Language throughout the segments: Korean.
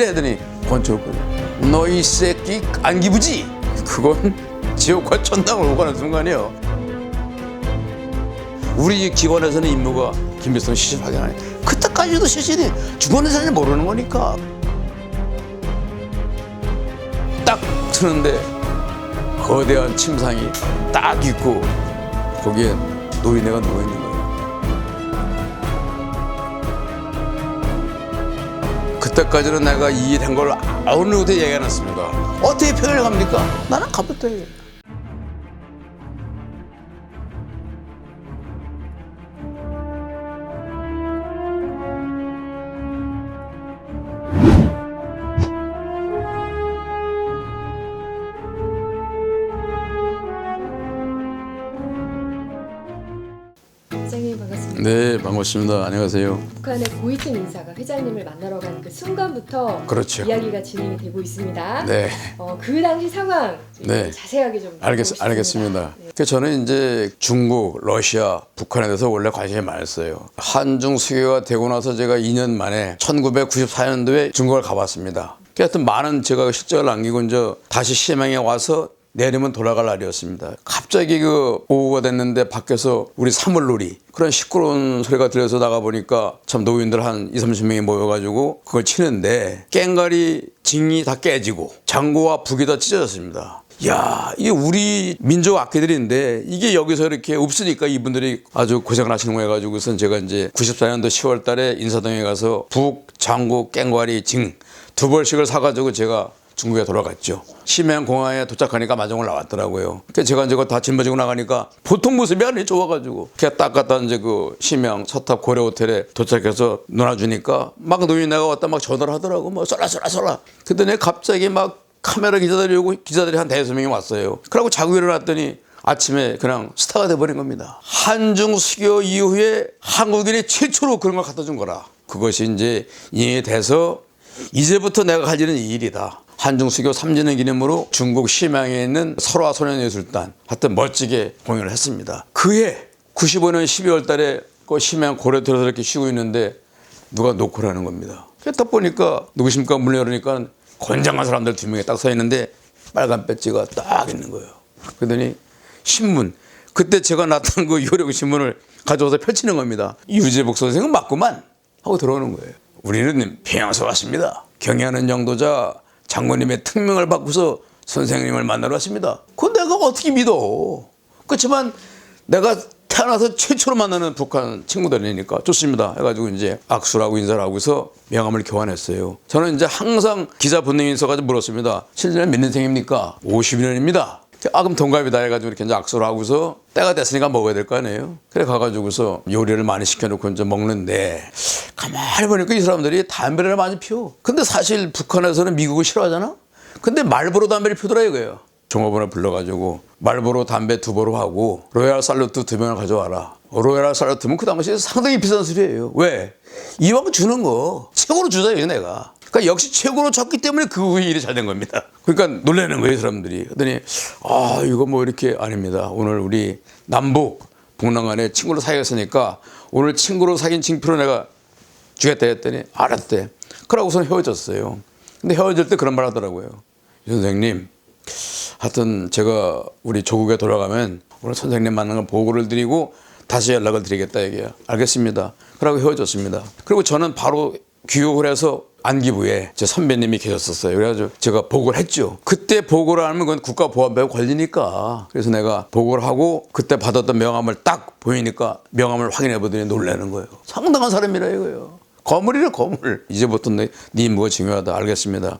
했더니 권총을 끄 너이 새끼 안 기부지. 그건 지옥과 천당을 오가는 순간이요. 우리 기관에서는 임무가 김일성 시신 확인하니 그때까지도 시신이 죽었는 사람이 모르는 거니까. 딱 트는데 거대한 침상이 딱 있고 거기에 노인네가 누워있는 그때까지는 내가 이해된 걸 어느 누구도 얘기 안 했습니다 어떻게 표현을 합니까? 나는 가부터 반갑습니다. 네 반갑습니다 안녕하세요 북한의 고위층 인사가 회장님을 만나러 간 그 순간부터 그렇죠. 이야기가 진행이 되고 있습니다. 네 어, 그 당시 상황 네. 자세하게 좀 알겠, 알겠습니다. 네. 그 저는 이제 중국, 러시아, 북한에 대해서 원래 관심이 많았어요. 한중 수교가 되고 나서 제가 2년 만에 1994년도에 중국을 가봤습니다. 그 하여튼 많은 제가 실적을 남기고 이제 다시 시명에 와서 내리면 돌아갈 날이었습니다. 갑자기 그 오후가 됐는데 밖에서 우리 사물놀이 그런 시끄러운 소리가 들려서 나가 보니까 참 노인들 한 2, 30명이 모여가지고 그걸 치는데 깽가리 징이 다 깨지고 장고와 북이 다 찢어졌습니다. 야, 이게 우리 민족 악기들인데 이게 여기서 이렇게 없으니까 이분들이 아주 고생을 하시는 거 해가지고선 제가 이제 94년도 10월 달에 인사동에 가서 북, 장고, 깽과리, 징 두 벌씩을 사가지고 제가 중국에 돌아갔죠. 심해안 공항에 도착하니까 마중을 나왔더라고요. 그래서 제가 이제 다 짊어지고 나가니까 보통 모습이 아니 좋아가지고 그냥 딱 갔다 이제 그 심해안 서탑 고려 호텔에 도착해서 놀아주니까 막 노인네가 왔다 막 전화를 하더라고. 뭐 쏠라 쏠라 쏠라. 그랬더니 갑자기 막 카메라 기자들이 오고 기자들이 한 대여섯 명이 왔어요. 그러고 자고 일어났더니 아침에 그냥 스타가 돼버린 겁니다. 한중 수교 이후에 한국인이 최초로 그런 걸 갖다 준 거라. 그것이 이제 이해돼서 이제부터 내가 할 일은 이 일이다. 한중 수교 3주년 기념으로 중국 심양에 있는 설화 소년예술단 하여튼 멋지게 공연을 했습니다. 그해 95년 12월 달에 그 심양 고려터에서 이렇게 쉬고 있는데 누가 노크를 하는 겁니다. 딱 보니까 누구십니까? 문 열으니까 건장한 사람들 두 명이 딱 서 있는데 빨간 배지가 딱 있는 거예요. 그러더니 신문 그때 제가 나타난 그 요령 신문을 가져와서 펼치는 겁니다. 유재복 선생은 맞구만 하고 들어오는 거예요. 우리는 평양에서 왔습니다. 경애하는 영도자 장모님의 특명을 받고서 선생님을 만나러 왔습니다. 그 내가 어떻게 믿어? 그렇지만 내가 태어나서 최초로 만나는 북한 친구들이니까 좋습니다. 해가지고 이제 악수를 하고 인사를 하고서 명함을 교환했어요. 저는 이제 항상 기자 본능이 있어가지고 물었습니다. 실제는 몇 년생입니까? 52년입니다. 아 그럼 동갑이다 해가지고 이렇게 이제 악수를 하고서 때가 됐으니까 먹어야 될 거 아니에요. 그래 가가지고서 요리를 많이 시켜놓고 이제 먹는데 가만히 보니까 이 사람들이 담배를 많이 피워. 근데 사실 북한에서는 미국을 싫어하잖아. 근데 말보로 담배를 피우더라 이거예요. 종업원을 불러가지고 말보로 담배 두 보로 하고 로얄 살루트 두 병을 가져와라. 로얄 살루트면 그 당시에 상당히 비싼 술이에요. 왜? 이왕 주는 거 최고로 주자요 내가. 그러니까 역시 최고로 줬기 때문에 그 후에 일이 잘 된 겁니다. 그러니까 놀라는 거예요 사람들이. 그러더니 아 이거 뭐 이렇게 아닙니다. 오늘 우리 남북 북남간에 친구로 사귀었으니까 오늘 친구로 사귄 징표로 내가 주겠다 했더니 알았대. 그러고선 헤어졌어요. 근데 헤어질 때 그런 말 하더라고요. 유 선생님, 하여튼 제가 우리 조국에 돌아가면 오늘 선생님 만나는 보고를 드리고 다시 연락을 드리겠다 얘기해요. 알겠습니다. 그러고 헤어졌습니다. 그리고 저는 바로 귀국을 해서 안기부에 제 선배님이 계셨었어요. 그래가지고 제가 보고를 했죠. 그때 보고를 하면 그건 국가보안법에 걸리니까. 그래서 내가 보고를 하고 그때 받았던 명함을 딱 보이니까 명함을 확인해 보더니 놀라는 거예요. 상당한 사람이라 이거예요. 거물이래 거물. 이제부터 네, 네 임무가 중요하다. 알겠습니다.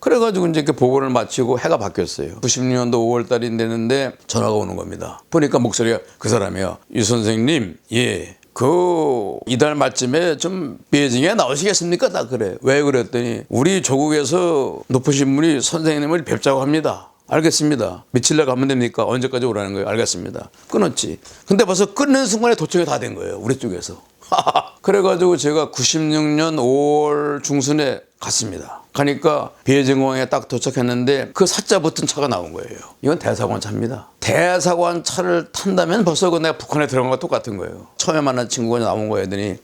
그래가지고 이제 그 보고를 마치고 해가 바뀌었어요. 96년도 5월 달이 되는데 전화가 오는 겁니다. 보니까 목소리가 그 사람이에요. 유 선생님, 예. 그 이달 말쯤에 좀 베이징에 나오시겠습니까? 딱 그래. 왜 그랬더니 우리 조국에서 높으신 분이 선생님을 뵙자고 합니다. 알겠습니다. 며칠 날 가면 됩니까? 언제까지 오라는 거예요? 알겠습니다. 끊었지. 근데 벌써 끊는 순간에 도착이 다 된 거예요. 우리 쪽에서. 그래가지고 제가 96년 5월 중순에 갔습니다. 가니까 비해정공항에 딱 도착했는데 그 사자 붙은 차가 나온 거예요. 이건 대사관 차입니다. 대사관 차를 탄다면 벌써 그 내가 북한에 들어간 거 똑같은 거예요. 처음에 만난 친구가 나온 거예요. 더니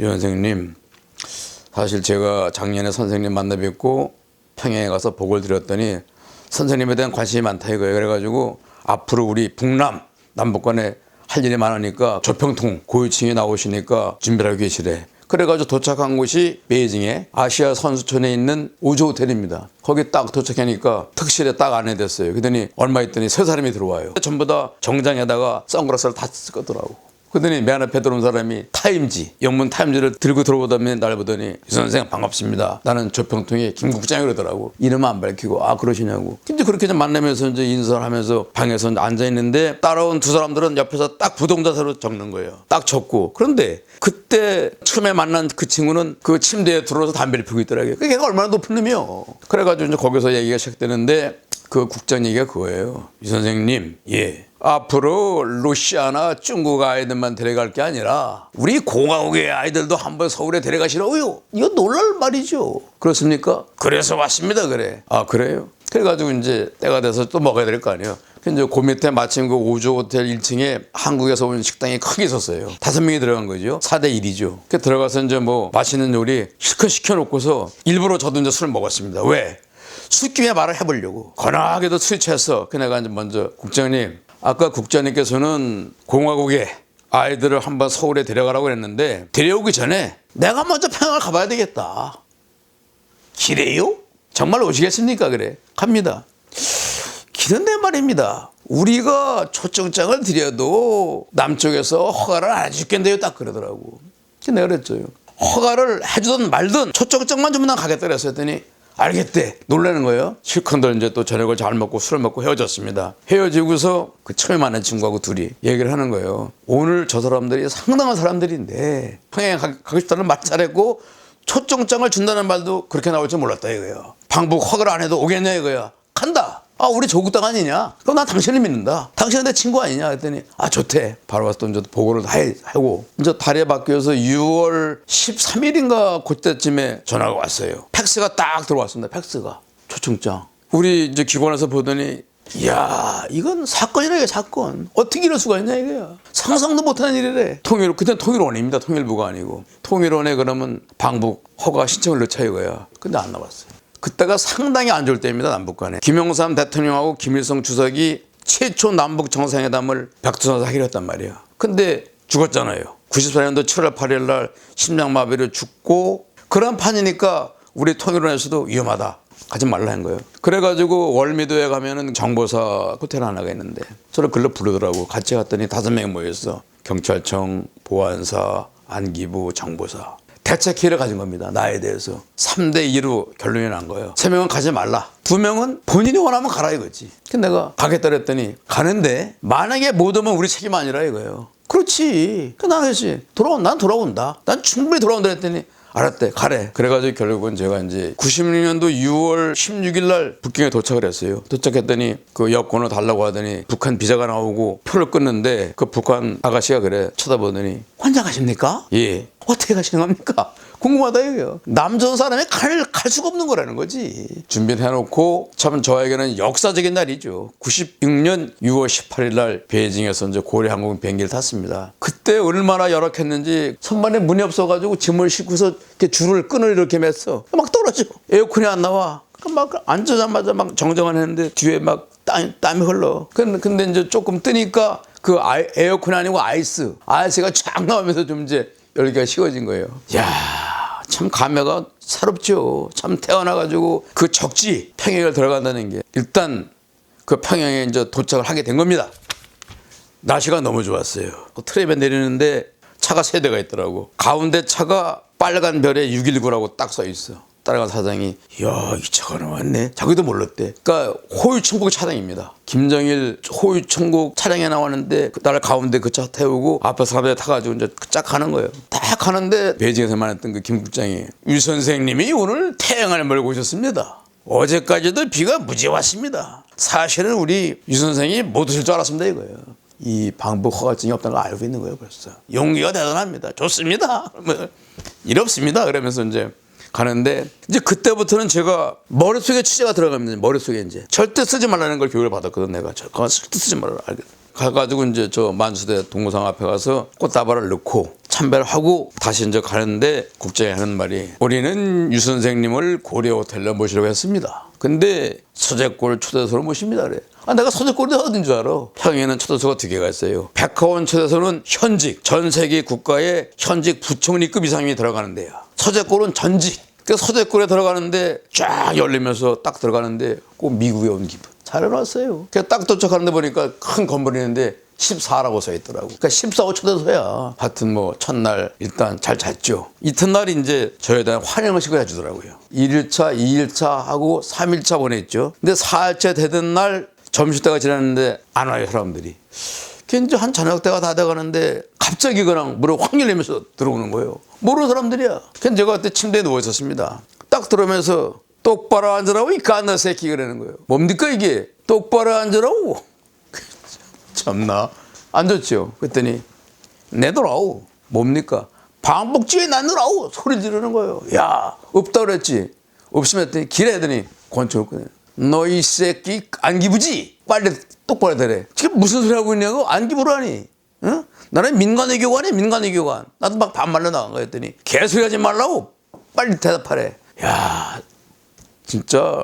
유 선생님 사실 제가 작년에 선생님 만나 뵙고 평양에 가서 복을 드렸더니 선생님에 대한 관심이 많다 이거예요. 그래가지고 앞으로 우리 북남 남북 간에 할 일이 많으니까 조평통 고위층이 나오시니까 준비를 하고 계시래. 그래가지고 도착한 곳이 베이징에 아시아 선수촌에 있는 우주 호텔입니다. 거기 딱 도착하니까 특실에 딱 안에 됐어요. 그러더니 얼마 있더니 세 사람이 들어와요. 전부 다 정장에다가 선글라스를 다 쓰더라고. 그러더니 맨 앞에 들어온 사람이 타임지, 영문 타임지를 들고 들어오더니 날 보더니 유 선생 반갑습니다. 나는 조평통의 김국장이 그러더라고. 이름 안 밝히고 아 그러시냐고. 근데 그렇게 좀 만나면서 이제 인사를 하면서 방에서 앉아 있는데 따라온 두 사람들은 옆에서 딱 부동자세로 적는 거예요. 딱 적고 그런데 그때 처음에 만난 그 친구는 그 침대에 들어서 담배를 피우고 있더라고요. 그게 얼마나 높은 놈이요. 그래가지고 이제 거기서 얘기가 시작되는데 그 국장 얘기가 그거예요. 유 선생님, 예. 앞으로 러시아나 중국 아이들만 데려갈 게 아니라 우리 공화국의 아이들도 한번 서울에 데려가시라고요. 이거 놀랄 말이죠. 그렇습니까? 그래서 왔습니다. 그래. 아 그래요? 그래가지고 이제 때가 돼서 또 먹어야 될 거 아니에요. 근데 그 밑에 마침 그 우주 호텔 1층에 한국에서 온 식당이 크게 있었어요. 다섯 명이 들어간 거죠. 4대 1이죠. 그 들어가서 이제 뭐 맛있는 요리 실컷 시켜놓고서 일부러 저도 이제 술을 먹었습니다. 왜? 술김에 말을 해보려고. 건하게도 술이 취해서 그 내가 이제 먼저 국장님 아까 국장님께서는 공화국에 아이들을 한번 서울에 데려가라고 했는데 데려오기 전에 내가 먼저 평양을 가봐야 되겠다. 기래요? 정말 오시겠습니까? 그래. 갑니다. 기는데 말입니다. 우리가 초청장을 드려도 남쪽에서 허가를 안 해주겠네요. 딱 그러더라고. 내가 그랬죠. 허가를 해주든 말든 초청장만 주면 난 가겠다 그랬어 했더니 알겠대. 놀라는 거예요. 실컷들 이제 또 저녁을 잘 먹고 술을 먹고 헤어졌습니다. 헤어지고서 그 처음 만난 친구하고 둘이 얘기를 하는 거예요. 오늘 저 사람들이 상당한 사람들인데 평양에 가- 가고 싶다는 말 잘했고 초청장을 준다는 말도 그렇게 나올 줄 몰랐다 이거예요. 방북 허가를 안 해도 오겠냐 이거야. 간다. 아 우리 조국 땅 아니냐? 그럼 난 당신을 믿는다. 당신은 내 친구 아니냐? 했더니 아 좋대. 바로 와서 또 보고를 다 해- 하고 이제 달에 바뀌어서 6월 13일인가 그때쯤에 전화가 왔어요. 팩스가 딱 들어왔습니다. 팩스가 초청장. 우리 이제 기관에서 보더니 이야 이건 사건이라 이게 사건 어떻게 이럴 수가 있냐 이거야 상상도 못하는 일이래 통일 그때 통일원입니다 통일부가 아니고 통일원에 그러면 방북 허가 신청을 넣자 이거야 근데 안 나왔어요 그때가 상당히 안 좋을 때입니다 남북 간에 김영삼 대통령하고 김일성 주석이 최초 남북 정상회담을 백두산에서 하기로 했단 말이야 근데 죽었잖아요 94년도 7월 8일 날 심장마비로 죽고 그런 판이니까 우리 통일원에서도 위험하다 가지 말라 한 거예요. 그래가지고 월미도에 가면은 정보사 호텔 하나가 있는데 저를 글로 부르더라고. 같이 갔더니 다섯 명이 모였어. 경찰청, 보안사, 안기부, 정보사. 대책회의를 가진 겁니다. 나에 대해서. 3대 2로 결론이 난 거예요. 세 명은 가지 말라. 두 명은 본인이 원하면 가라 이거지. 근데 내가 가겠다 그랬더니 가는데 만약에 못 오면 우리 책임 아니라 이거예요. 그렇지. 그 나는 했지. 돌아온, 난 돌아온다. 난 충분히 돌아온다 했더니 알았대 가래 그래가지고 결국은 제가 이제 96년도 6월 16일 날 북경에 도착을 했어요 도착했더니 그 여권을 달라고 하더니 북한 비자가 나오고 표를 끊는데 그 북한 아가씨가 그래 쳐다보더니 혼자 가십니까? 예 어떻게 가시는 겁니까? 궁금하다 이거요. 남전 사람이 갈, 갈 수가 없는 거라는 거지. 준비를 해놓고 참 저에게는 역사적인 날이죠. 96년 6월 18일 날 베이징에서 이제 고려 항공 비행기를 탔습니다. 그때 얼마나 열악했는지 선반에 문이 없어가지고 짐을 싣고서 이렇게 줄을 끈을 이렇게 맸어. 막 떨어져 에어컨이 안 나와. 그막 앉자마자 막 정정을 했는데 뒤에 막 땀, 땀이 흘러. 근데, 근데 이제 조금 뜨니까 그 아이- 에어컨이 아니고 아이스. 아이스가 쫙 나오면서 좀 이제 열기가 식어진 거예요. 야 참 감회가 새롭죠. 참 태어나가지고 그 적지 평양을 들어간다는 게 일단 그 평양에 이제 도착을 하게 된 겁니다. 날씨가 너무 좋았어요. 그 트랩에 내리는데 차가 세 대가 있더라고. 가운데 차가 빨간 별에 619라고 딱 써 있어. 따라간 사장이 이야 이 차가 나왔네. 자기도 몰랐대. 그러니까 호유천국 차량입니다. 김정일 호유천국 차량에 나왔는데 그날 가운데 그 차 태우고 앞에 사람들 타가지고 이제 쫙 가는 거예요. 딱 가는데 베이징에서 만났던 그 김 국장이 유 선생님이 오늘 태양을 몰고 오셨습니다. 어제까지도 비가 무지 왔습니다. 사실은 우리 유 선생이 못 오실 줄 알았습니다 이거예요. 이 방북 허가증이 없다는 걸 알고 있는 거예요 벌써. 용기가 대단합니다. 좋습니다. 뭐, 일 없습니다. 그러면서 이제 가는데 이제 그때부터는 제가 머릿속에 취재가 들어갑니다. 머릿속에 이제 절대 쓰지 말라는 걸 교육을 받았거든 내가. 절대 쓰지 말아라. 알겠- 가가지고 이제 저 만수대 동호상 앞에 가서 꽃다발을 넣고 참배를 하고 다시 이제 가는데 국장이 하는 말이 우리는 유 선생님을 고려 호텔로 모시려고 했습니다. 근데 서재골 초대소로 모십니다 그래. 아 내가 서재골이 어딘 줄 알아? 평양에는 초대소가 두 개가 있어요. 백화원 초대소는 현직 전 세계 국가의 현직 부총리급 이상이 들어가는 데야. 서재골은 전직. 그 서재골에 들어가는데 쫙 열리면서 딱 들어가는데 꼭 미국에 온 기분. 잘 해놨어요. 그딱 도착하는데 보니까 큰 건물이 있는데 14라고 써 있더라고. 그러니까 14호 초대소야. 하여튼 뭐 첫날 일단 잘 잤죠. 이튿날 이제 저에 대한 환영식을 해주더라고요. 1일차, 2일차 하고 3일차 보냈죠. 근데 4일째 되던 날 점심때가 지났는데 안 와요 사람들이. 그 이제 한 저녁 때가 다 돼가는데 갑자기 그냥 물을 확 열리면서 들어오는 거예요. 모르는 사람들이야. 그래서 제가 그때 침대에 누워 있었습니다. 딱 들어오면서 똑바로 앉으라고 이 깐나 새끼 그러는 거예요. 뭡니까 이게? 똑바로 앉으라고. 참나 앉았죠. 그랬더니 내더라고. 뭡니까? 방복지에 놨느라고 소리 지르는 거예요. 야 없다 그랬지. 없으면 했더니 길에 더니 권총을 꺼내. 너이 새끼 안 기부지? 빨리 똑바로 대래. 지금 무슨 소리 하고 있냐고? 안 기부라니. 응? 나는 민간외교관이야 민간외교관. 나도 막 반말로 나간 거야 했더니 개소리 하지 말라고 빨리 대답하래. 야 진짜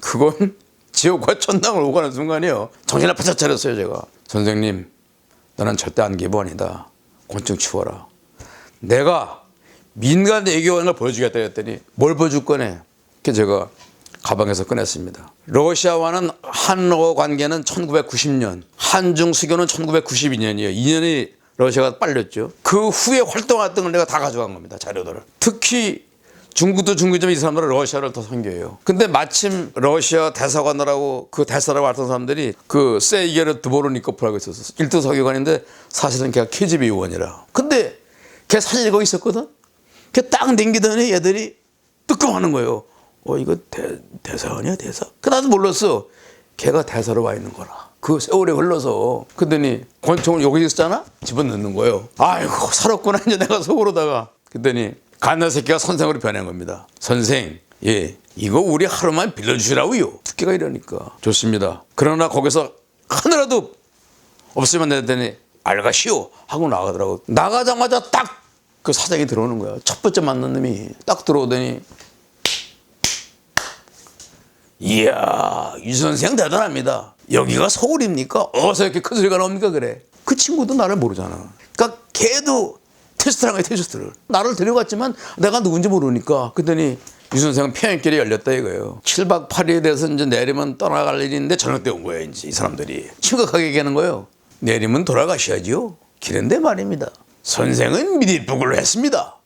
그건 지옥과 천당을 오가는 순간이요. 정신을 바짝 차렸어요, 제가. 선생님, 나는 절대 안 기부 아니다. 곤충 치워라. 내가 민간 외교관을 걸 보여주겠다 했더니 뭘 보여줄 거네. 그 제가 가방에서 꺼냈습니다. 러시아와는 한러 관계는 1990년, 한중 수교는 1992년이에요. 2년이 러시아가 빨렸죠. 그 후에 활동했던 걸 내가 다 가져간 겁니다. 자료들을. 특히 중국도 중국이지만 이 사람들은 러시아를 더 섬겨요. 근데 마침 러시아 대사관이라고 그 대사라고 했던 사람들이 그 세이게르 드보르니코프라고 있었어. 1등 서기관인데 사실은 걔가 KGB 요원이라. 근데 걔 거기 있었거든? 걔딱 냉기더니 얘들이 뜨끔하는 거예요. 어, 이거 대, 대사관이야, 대사? 그 나도 몰랐어. 걔가 대사로 와 있는 거라. 그 세월이 흘러서. 그랬더니 권총을 여기 있었잖아? 집어넣는 거예요. 아이고, 살았구나. 이제 내가 속으로다가. 그랬더니 갓나 새끼가 선생으로 변한 겁니다. 선생, 예, 이거 우리 하루만 빌려주시라고요. 두께가 이러니까. 좋습니다. 그러나 거기서 하나라도 없으면 내더니 알가시오 하고 나가더라고. 나가자마자 딱 그 사장이 들어오는 거야. 첫 번째 만난 놈이 딱 들어오더니 이야 유 선생 대단합니다. 여기가 서울입니까? 어서 이렇게 큰 소리가 나옵니까 그래. 그 친구도 나를 모르잖아. 그러니까 걔도 테스트를 한 거야 테스트를. 나를 데려갔지만 내가 누군지 모르니까 그랬더니 유 선생은 평양길이 열렸다 이거예요. 7박 8일에 대해서 이제 내리면 떠나갈 있는데 저녁 때 온 거예요 이제 이 사람들이. 심각하게 얘기하는 거예요. 내리면 돌아가셔야지요. 길인데 말입니다. 선생은 미리북을 했습니다.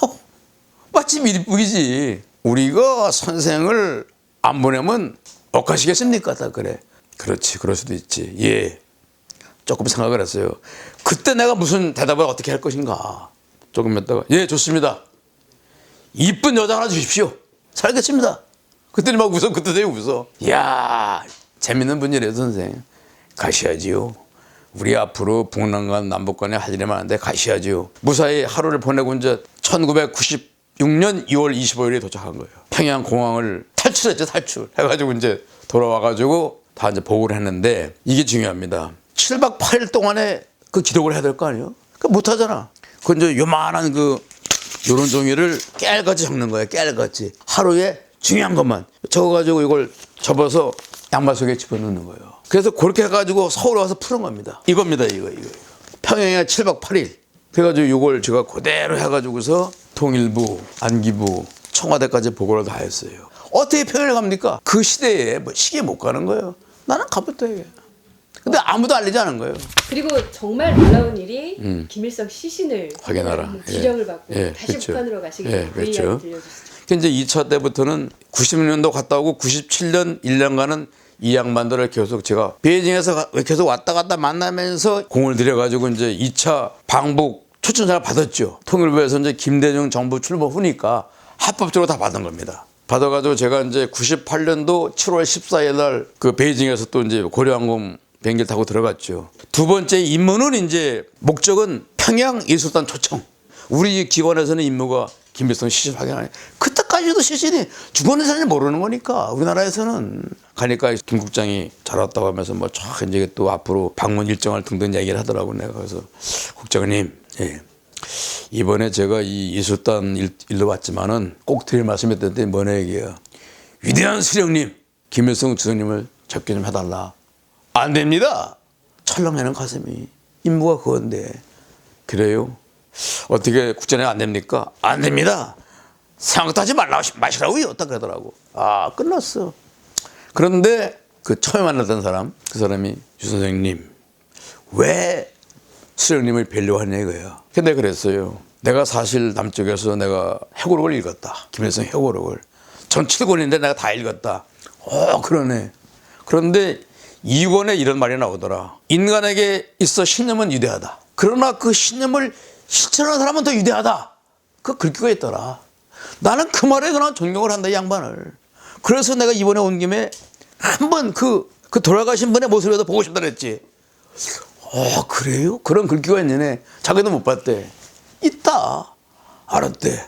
허, 마치 미리북이지. 우리가 선생을 안 보내면 억하시겠습니까? 다 그래. 그렇지, 그럴 수도 있지. 예. 조금 생각을 했어요. 그때 내가 무슨 대답을 어떻게 할 것인가. 조금 했다가, 예, 좋습니다. 이쁜 여자 하나 주십시오. 살겠습니다. 그때는 막 웃어, 그때 되게 웃어. 이야, 재밌는 분이래요, 선생. 가셔야지요. 우리 앞으로 북남간 남북 간에 할 일이 많은데 가셔야지요. 무사히 하루를 보내고 이제 1996년 2월 25일에 도착한 거예요. 평양 공항을 탈출했죠, 탈출. 해가지고 이제 돌아와가지고 다 이제 보고를 했는데 이게 중요합니다. 7박 8일 동안에 그 기록을 해야 될 거 아니에요? 그 못하잖아. 그 이제 요만한 그 요런 종이를 깨알같이 적는 거예요, 깨알같이. 하루에 중요한 것만. 적어가지고 이걸 접어서 양말 속에 집어넣는 거예요. 그래서 그렇게 해가지고 서울 와서 푸는 겁니다. 이겁니다, 이거, 이거. 이거. 평양에 7박 8일. 그래가지고 이걸 제가 그대로 해가지고서 통일부, 안기부, 청와대까지 보고를 다 했어요. 어떻게 평양을 갑니까? 그 시대에 뭐 시계 못 가는 거예요. 나는 가봤다, 이게. 근데 아무도 알리지 않은 거예요. 그리고 정말 놀라운 일이 김일성 시신을 음. 확인하라. 예. 지령을 받고 예, 다시 그렇죠. 북한으로 가시기 예, 전에 그 그렇죠. 들려주시죠. 그 이제 2차 때부터는 90년도 갔다 오고 97년 1년간은 이 양반들을 계속 제가 베이징에서 가- 계속 왔다 갔다 만나면서 공을 들여가지고 이제 2차 방북 초청장을 받았죠. 통일부에서 이제 김대중 정부 출범 후니까 합법적으로 다 받은 겁니다. 받아가지고 제가 이제 98년도 7월 14일 날 그 베이징에서 또 이제 고려항공 비행기를 타고 들어갔죠. 두 번째 임무는 이제 목적은 평양 예술단 초청. 우리 기관에서는 임무가 김일성 시신 확인하는 그때까지 아직도 시신이 죽었는 사람이 모르는 거니까 우리나라에서는 가니까 김 국장이 잘 왔다고 하면서 뭐쫙 이제 또 앞으로 방문 일정을 등등 얘기를 하더라고 내가 그래서 국장님 예. 이번에 제가 이 이술단 일, 일로 왔지만은 꼭 드릴 말씀이 있던데 뭐냐 얘기야 위대한 수령님 김일성 주석님을 접견 좀 해달라. 안 됩니다. 철렁해는 가슴이. 임무가 그건데. 그래요? 어떻게 국전에 안 됩니까? 안 됩니다. 생각도 하지 말라 마시라고요. 딱 그러더라고. 아 끝났어. 그런데 그 처음 만났던 사람 그 사람이 유 선생님. 왜 수령님을 뵈려고 하냐 이거예요. 근데 그랬어요. 내가 사실 남쪽에서 내가 해고록을 읽었다. 김일성 해고록을. 전 7권인데 내가 다 읽었다. 어, 그러네. 그런데 2권에 이런 말이 나오더라. 인간에게 있어 신념은 위대하다. 그러나 그 신념을 실천하는 사람은 더 위대하다. 그 글귀가 있더라. 나는 그 말에 그냥 존경을 한다, 이 양반을. 그래서 내가 이번에 온 김에 한번 그, 그 돌아가신 분의 모습이라도 보고 싶다 그랬지. 어 그래요? 그런 글귀가 있네. 자기도 못 봤대. 있다. 알았대.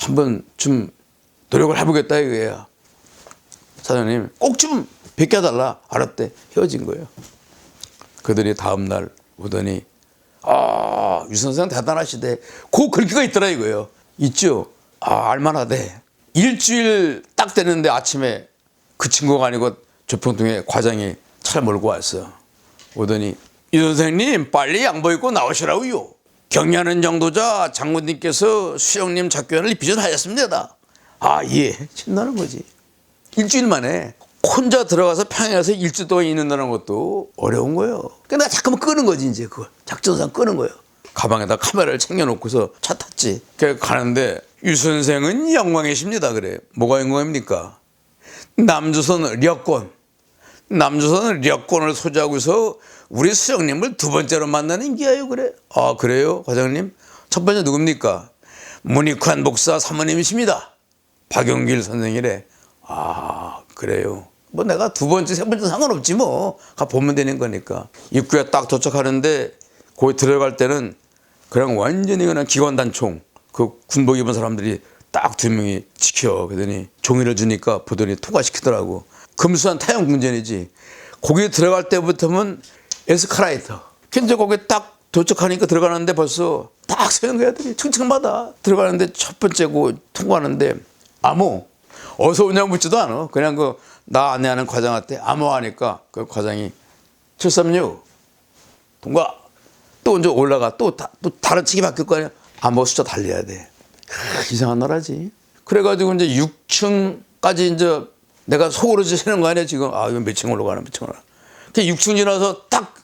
한번 좀 노력을 해보겠다 이거야. 사장님 꼭좀 해달라. 알았대. 헤어진 거예요. 그들이 다음 날 오더니 아 유 선생 대단하시대. 그 글귀가 있더라 이거예요. 있죠. 아 알만하대. 일주일 딱 되는데 아침에 그 친구가 아니고 조평동에 과장이 차를 몰고 왔어. 오더니 이 선생님 빨리 양보 입고 나오시라고요. 경리하는 정도자 장군님께서 수영님 작견을 비전하였습니다. 아 예, 신나는 거지. 일주일 만에 혼자 들어가서 평양에서 일주일 동안 있는다는 것도 어려운 거예요. 그러니까 자꾸만 끄는 거지 이제 그걸 작전상 끄는 거예요. 가방에다 카메라를 챙겨놓고서 차 탔지. 그 가는데 유 선생은 영광이십니다. 그래. 뭐가 영광입니까? 남조선 력권. 남조선 력권을 소지하고서 우리 수령님을 두 번째로 만나는 기아요 그래. 아 그래요 과장님? 첫 번째 누굽니까? 문익환 목사 사모님이십니다. 박용길 선생이래. 아 그래요. 뭐 내가 두 번째 세 번째 상관없지 뭐. 가 보면 되는 거니까. 입구에 딱 도착하는데 거기 들어갈 때는 그냥 완전히 그냥 기관단총 그 군복 입은 사람들이 딱 두 명이 지켜. 그러더니 종이를 주니까 보더니 통과시키더라고. 금수한 타영 궁전이지. 거기 들어갈 때부터는 에스카라이터. 근데 거기 딱 도착하니까 들어가는데 벌써 딱 서는 거야. 층층마다 들어가는데 첫 번째고 통과하는데 아무 어서 오냐 묻지도 않아. 그냥 그 나 안내하는 과장한테 아무 하니까 그 과장이 736 통과 또 이제 올라가 또, 다, 또 다른 층이 바뀔 거 아니야. 암호 숫자 달려야 돼. 크, 이상한 나라지. 그래가지고 이제 6층까지 이제 내가 속으로 세는 거 아니야 지금. 아 이건 몇층 올라가나 몇 층 올라가. 그 6층 지나서 딱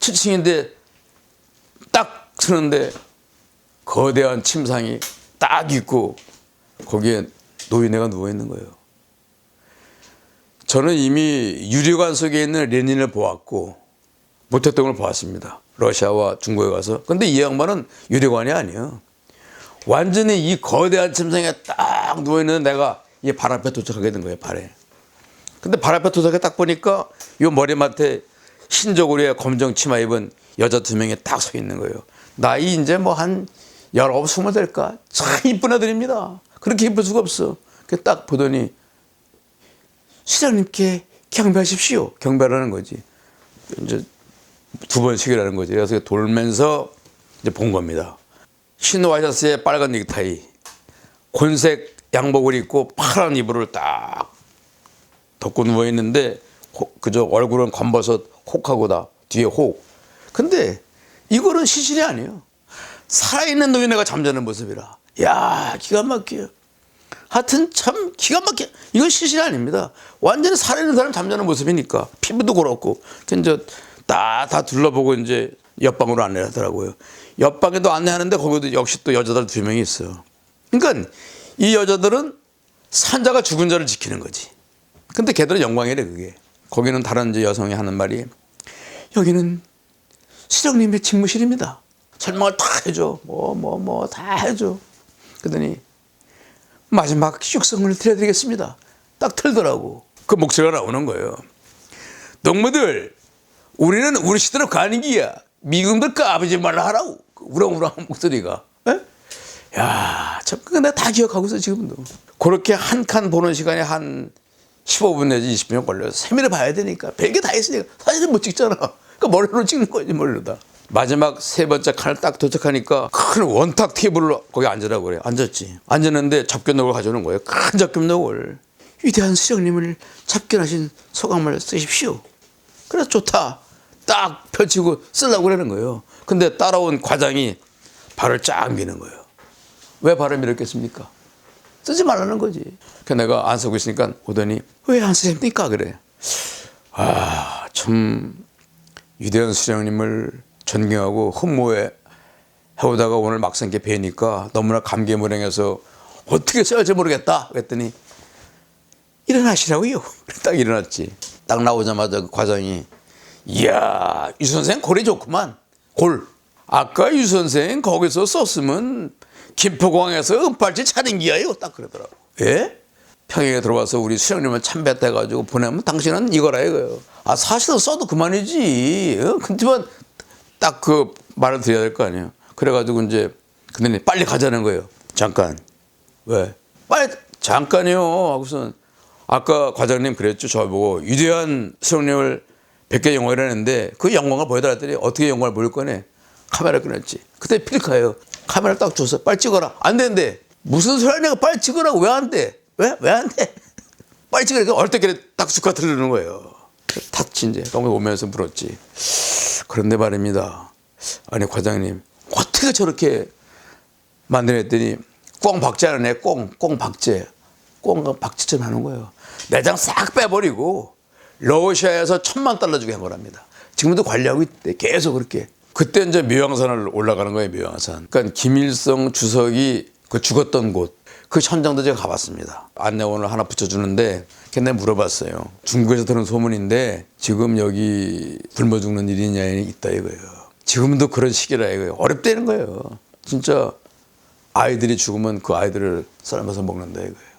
7층인데 딱 서는데 거대한 침상이 딱 있고 거기에 노인네가 누워 있는 거예요. 저는 이미 유리관 속에 있는 레닌을 보았고 모태동을 보았습니다. 러시아와 중국에 가서. 근데 이 양반은 유리관이 아니에요. 완전히 이 거대한 침상에 딱 누워있는 내가 이 발 앞에 도착하게 된 거예요, 발에. 근데 발 앞에 도착해 딱 보니까 요 머리맡에 흰 저고리에 검정 치마 입은 여자 두 명이 딱 서 있는 거예요. 나이 이제 뭐 한 열아홉, 스무 될까? 참 이쁜 애들입니다. 그렇게 이쁠 수가 없어. 그딱 보더니 시장님께 경배하십시오. 경배라는 거지. 이제 두 번씩이라는 거지. 그래서 돌면서 이제 본 겁니다. 흰 와이셔츠에 빨간 넥타이, 곤색 양복을 입고 파란 이불을 딱 덮고 누워 있는데 그저 얼굴은 검버섯 혹하고다 뒤에 혹. 근데 이거는 시신이 아니에요. 살아있는 노인네가 잠자는 모습이라. 야 기가 막혀. 하여튼 참 기가 막혀. 이건 시신이 아닙니다. 완전히 살아있는 사람 잠자는 모습이니까 피부도 그렇고. 이제 다다 둘러보고 이제 옆방으로 안내하더라고요. 옆방에도 안내하는데 거기도 역시 또 여자들 두 명이 있어요. 그러니까 이 여자들은 산자가 죽은 자를 지키는 거지. 근데 걔들은 영광이래 그게. 거기는 다른 이제 여성이 하는 말이 여기는 시장님의 집무실입니다. 설명을 다 해줘. 뭐 뭐 뭐 다 해줘. 그러더니 마지막 육성을 드려드리겠습니다. 딱 틀더라고. 그 목소리가 나오는 거예요. 동무들 우리는 우리 시대로 가는 기야. 미국들 까부지 말라 하라고. 그 우렁우렁한 목소리가. 에? 야, 참, 그거 내가 다 기억하고 있어, 지금도. 그렇게 한 칸 보는 시간에 한 15분 내지 20분 걸려서 세밀히 봐야 되니까. 별게 다 있으니까. 사진을 못 찍잖아. 그러니까 머리로 찍는 거지, 머리로 다. 마지막 세 번째 칸을 딱 도착하니까 큰 원탁 테이블로 거기 앉으라고 그래. 앉았지. 앉았는데 접견록을 가져오는 거예요. 큰 접견록을. 위대한 수령님을 접견하신 소감을 쓰십시오. 그래서 좋다. 딱 펼치고 쓰려고 그러는 거예요. 근데 따라온 과장이 발을 쫙 미는 거예요. 왜 발을 밀었겠습니까? 쓰지 말라는 거지. 그 내가 안 쓰고 있으니까 오더니 왜 안 쓰십니까? 그래. 아, 참 위대한 수령님을 존경하고 흠모해 해오다가 오늘 막상 이렇게 뵈니까 너무나 감개무량해서 어떻게 써야 할지 모르겠다. 그랬더니 일어나시라고요. 딱 일어났지. 딱 나오자마자 그 과장이 이야 유 선생 골이 좋구만. 골. 아까 유 선생 거기서 썼으면 김포공항에서 은팔찌 차린 기야요. 딱 그러더라고. 예? 평양에 들어와서 우리 수령님을 참배해가지고 보내면 당신은 이거라 이거요. 아 사실은 써도 그만이지. 어? 근데만 딱 그 말을 드려야 될 거 아니에요. 그래가지고 이제 근데 빨리 가자는 거예요. 잠깐. 왜? 빨리 잠깐이요. 하고선 아까 과장님 그랬죠. 저보고 위대한 수령님을 100개 영광을 했는데 그 영광을 보여달라 했더니 어떻게 영광을 보일 거네. 카메라 끊었지. 그때 필카예요. 카메라 딱 줘서 빨리 찍어라. 안 되는데 무슨 소리 하냐고 빨리 찍으라고 왜 안 돼? 왜? 왜 안 돼? 빨리 찍으니까 얼떨결에 딱 수카 들르는 거예요. 탔지 이제. 너무 오면서 물었지. 그런데 말입니다. 아니 과장님 어떻게 저렇게 만들었더니 꽁 박제하는 애, 꽁, 꽁 박제. 꽁 박제전 하는 거예요. 내장 싹 빼버리고 러시아에서 천만 달러 주게 한 거랍니다. 지금도 관리하고 있대. 계속 그렇게. 그때 이제 묘양산을 올라가는 거예요, 묘양산. 그러니까 김일성 주석이 그 죽었던 곳. 그 현장도 제가 가봤습니다. 안내원을 하나 붙여주는데 걔네 물어봤어요. 중국에서 들은 소문인데 지금 여기 굶어 죽는 일이 있냐 있다 이거예요. 지금도 그런 시기라 이거예요. 어렵다는 거예요. 진짜 아이들이 죽으면 그 아이들을 삶아서 먹는다 이거예요.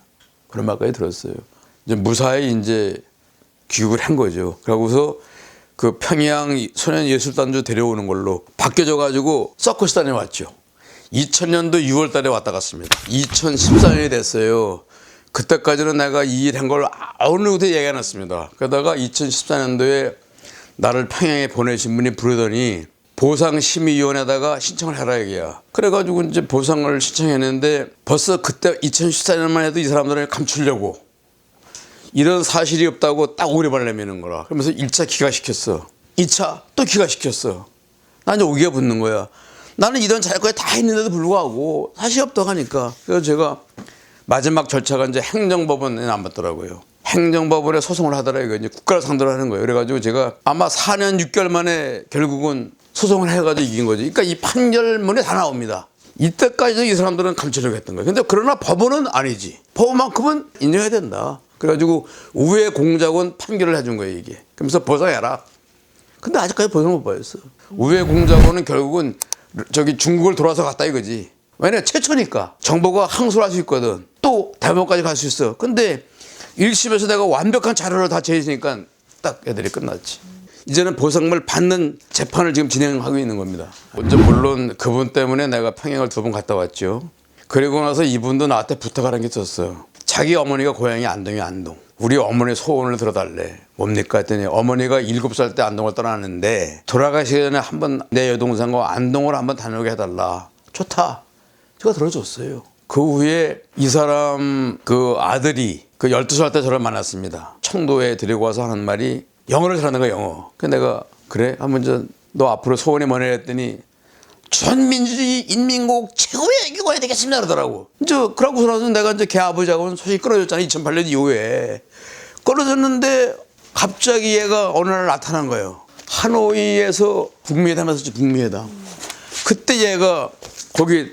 그런 말까지 들었어요. 이제 무사히 이제 귀국을 한 거죠. 그러고서 그 평양 소년 예술단주 데려오는 걸로 바뀌어져 가지고 서커스 다녀왔죠. 2000년도 6월 달에 왔다 갔습니다. 2014년이 됐어요. 그때까지는 내가 이 일 한 걸 어느 누구도 얘기 안 했습니다. 그러다가 2014년도에 나를 평양에 보내신 분이 부르더니 보상심의위원회에다가 신청을 해라 얘기야. 그래가지고 이제 보상을 신청했는데 벌써 그때 2014년만 해도 이 사람들을 감추려고 이런 사실이 없다고 딱 오래 발 내미는 거라. 그러면서 1차 기각시켰어. 2차 또 기각시켰어. 나 이제 오기가 붙는 거야. 나는 이런 자료까지 다 했는데도 불구하고 사실이 없다고 하니까. 그래서 제가 마지막 절차가 이제 행정법원에 남았더라고요. 행정법원에 소송을 하더라고요. 이제 국가를 상대로 하는 거예요. 그래가지고 제가 아마 4년 6개월 만에 결국은 소송을 해가지고 이긴 거죠. 그러니까 이 판결문에 다 나옵니다. 이때까지도 이 사람들은 감추려고 했던 거예요. 근데 그러나 법원은 아니지. 법원만큼은 인정해야 된다. 그래가지고 우회 공작원 판결을 해준 거예요, 이게. 그러면서 보상해라. 근데 아직까지 보상 못 받았어. 우회 공작원은 결국은 저기 중국을 돌아서 갔다 이거지. 왜냐 최초니까 정보가 항소를 할 수 있거든. 또 대법원까지 갈 수 있어. 근데 1심에서 내가 완벽한 자료를 다 제시니까 딱 애들이 끝났지. 이제는 보상을 받는 재판을 지금 진행하고 있는 겁니다. 먼저 물론 그분 때문에 내가 평양을 두 번 갔다 왔죠. 그리고 나서 이분도 나한테 부탁하는 게 있었어요. 자기 어머니가 고향이 안동이 안동. 우리 어머니 소원을 들어달래. 뭡니까 했더니 어머니가 일곱 살 때 안동을 떠나는데 돌아가시기 전에 한번 내 여동생과 안동을 한번 다녀오게 해달라. 좋다. 제가 들어줬어요. 그 후에 이 사람 그 아들이 그 12살 때 저를 만났습니다. 청도에 데리고 와서 하는 말이 영어를 잘하는 거야, 영어. 그 내가 그래? 한번 저너 앞으로 소원이 뭐냐 했더니 전민주주의 인민국 최고의 애교가 되겠습니다 그러더라고. 이제 그러고 나서 내가 이제 걔 아버지하고는 소식 끊어졌잖아. 2008년 이후에. 끊어졌는데 갑자기 얘가 어느 날 나타난 거예요. 하노이에서 북미회담 했었지, 북미회담. 그때 얘가 거기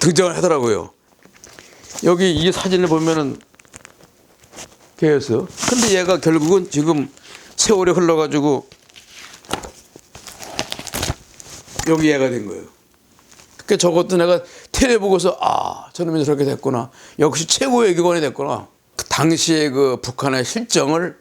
등장을 하더라고요. 여기 이 사진을 보면은 걔였어. 근데 얘가 결국은 지금 세월이 흘러가지고 여기 얘가 된 거예요. 그 저것도 내가 텔레 보고서 아 저놈이 저렇게 됐구나. 역시 최고의 기관이 됐구나. 그 당시에 그 북한의 실정을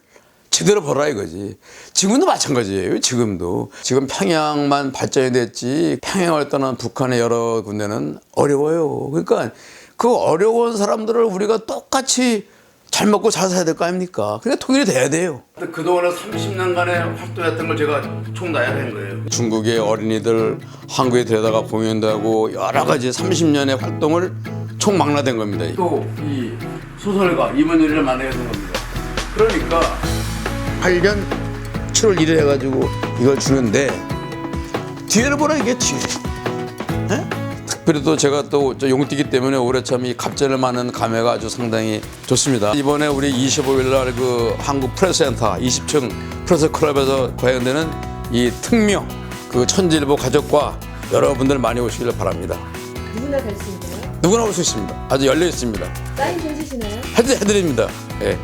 제대로 벌어라 이거지. 지금도 마찬가지예요. 지금도. 지금 평양만 발전이 됐지 평양을 떠난 북한의 여러 군데는 어려워요. 그러니까 그 어려운 사람들을 우리가 똑같이 잘 먹고 잘 살아야 될 거 아닙니까? 그러니까 통일이 돼야 돼요. 그동안에 30년간의 활동했던 걸 제가 총 나열한 거예요. 중국의 어린이들 한국에 데려다가 공연도 하고 여러 가지 30년의 활동을 총망라된 겁니다. 또 이 소설가 이문열이를 만나게 된 겁니다. 그러니까 8년 7월 1일 해가지고 이걸 주는데 뒤에를 보라 이게 뒤에. 에? 또 제가 또저 용띠기 때문에 올해 참 이 갑절을 많은 감회가 아주 상당히 좋습니다. 이번에 우리 25일 날 그 한국 프레스센터 20층 프레스 클럽에서 거행되는 이 특명 그 천지일보 가족과 여러분들 많이 오시길 바랍니다. 누구나 갈 수 있나요? 누구나 올 수 있습니다. 아주 열려 있습니다. 사인 해주시나요? 해드, 해드립니다. 예.